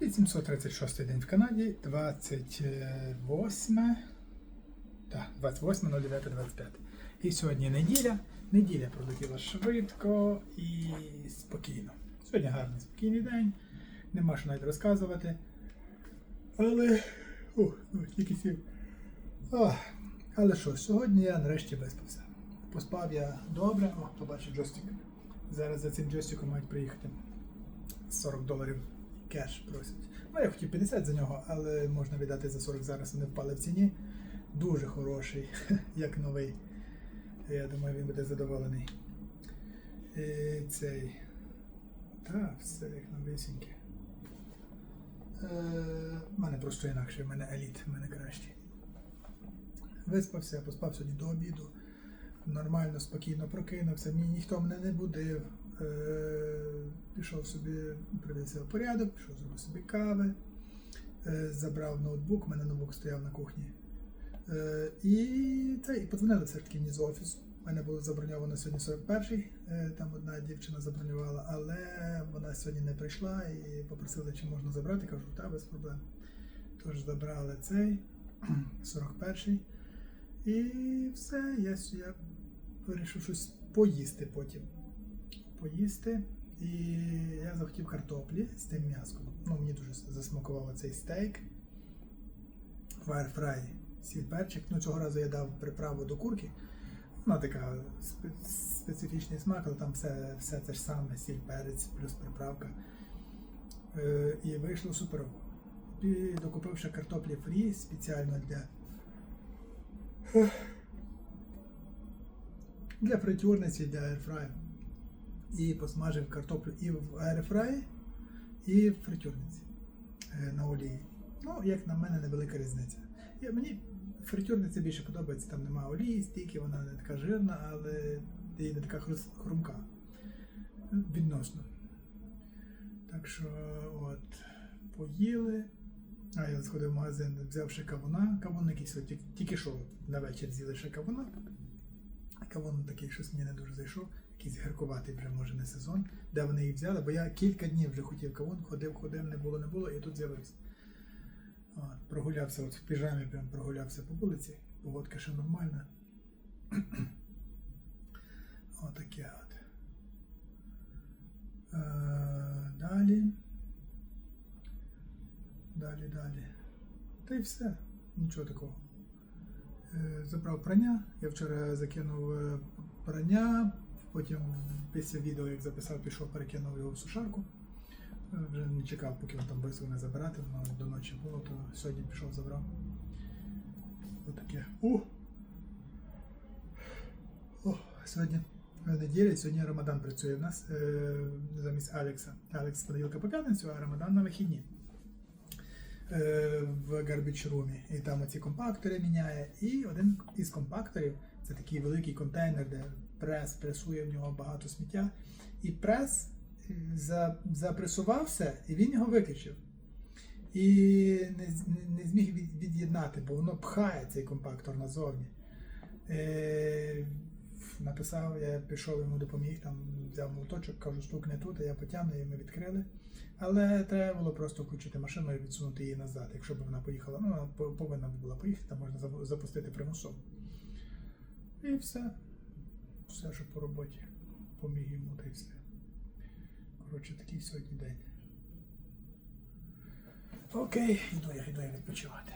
836 день в Канаді, 28. Так, 28.09.25. І сьогодні неділя. Неділя пролетіла швидко і спокійно. Сьогодні гарний спокійний день. Нема що навіть розказувати. Але. Ух, ну, тільки сів. Ох, але що, сьогодні я нарешті виспався. Поспав я добре, о, побачив джойстик. Зараз за цим джойстиком мають приїхати. 40 доларів кеш просять. Ну, я хотів 50 за нього, але можна віддати за 40 зараз, вони впали в ціні. Дуже хороший, як новий. Я думаю, він буде задоволений. І цей. Так, все як новисіньке. Е, в мене просто інакше, в мене еліт, в мене кращий. Виспався, поспав сьогодні до обіду. Нормально, спокійно прокинувся, мені ніхто мене не будив. Е, пішов собі, привівся в порядок, пішов зробив собі кави, е, забрав ноутбук, у мене ноутбук стояв на кухні. Е, і це, і подзвонили все-таки мені з офісу. У мене було заброньовано сьогодні 41-й, е, там одна дівчина забронювала, але вона сьогодні не прийшла і попросила, чи можна забрати. Кажу, та без проблем. Тож забрали цей 41-й. І все, я, я вирішив щось поїсти потім. Поїсти. І я захотів картоплі з тим м'яском. Ну, мені дуже засмакував цей стейк. Аерфрай сіль. Ну, цього разу я дав приправу до курки. Вона така специфічний смак, але там все, все те ж саме, сіль, перець, плюс приправка. Е, і вийшло суперово. І докупив ще картоплі фрі спеціально для для фритюрниці, для аерфраю. І посмажив картоплю і в аерфраї, і в фритюрниці е, на олії. Ну, як на мене, невелика різниця. Я, мені фритюрниця більше подобається, там немає олії, стільки, вона не така жирна, але і не така хрумка. Відносно. Так що, от, поїли. А я сходив в магазин, взяв ще кавуна. Кавун якийсь тільки що на вечір з'їли ще кавуна. Кавун такий щось мені не дуже зайшов, якийсь гіркуватий вже може не сезон, де вони їх взяли, бо я кілька днів вже хотів кавун, ходив, ходив, не було, не було, і тут з'явився. Прогулявся от в піжамі, прям прогулявся по вулиці, погодка ще нормальна. Отаке от. Е, далі. Далі, далі. Та й все. Нічого такого. Е, Забрав прання. Я вчора закинув е, прання, потім після відео, як записав, пішов, перекинув його в сушарку. Е, Вже не чекав, поки він там висуне забирати, воно до ночі було, то сьогодні пішов, забрав. Отаке. О! О, сьогодні неділя, сьогодні Рамадан працює в нас е, замість Алекса. Алекс понеділка по п'ятницю, а Рамадан на вихідні е, в Garbage Room. І там оці компактори міняє. І один із компакторів це такий великий контейнер, де прес пресує в нього багато сміття. І прес е, за, запресувався, і він його виключив. І не, не, не зміг від'єднати, бо воно пхає цей компактор назовні. Е, написав, я пішов йому допоміг, там взяв молоточок, кажу, стукне тут, а я потягну, і ми відкрили. Але треба було просто включити машину і відсунути її назад. Якщо б вона поїхала, ну вона повинна була поїхати, можна запустити примусово. І все. Все, що по роботі. Поміг йому та. Коротше, такий сьогодні день. Окей, йду я, йду я відпочивати.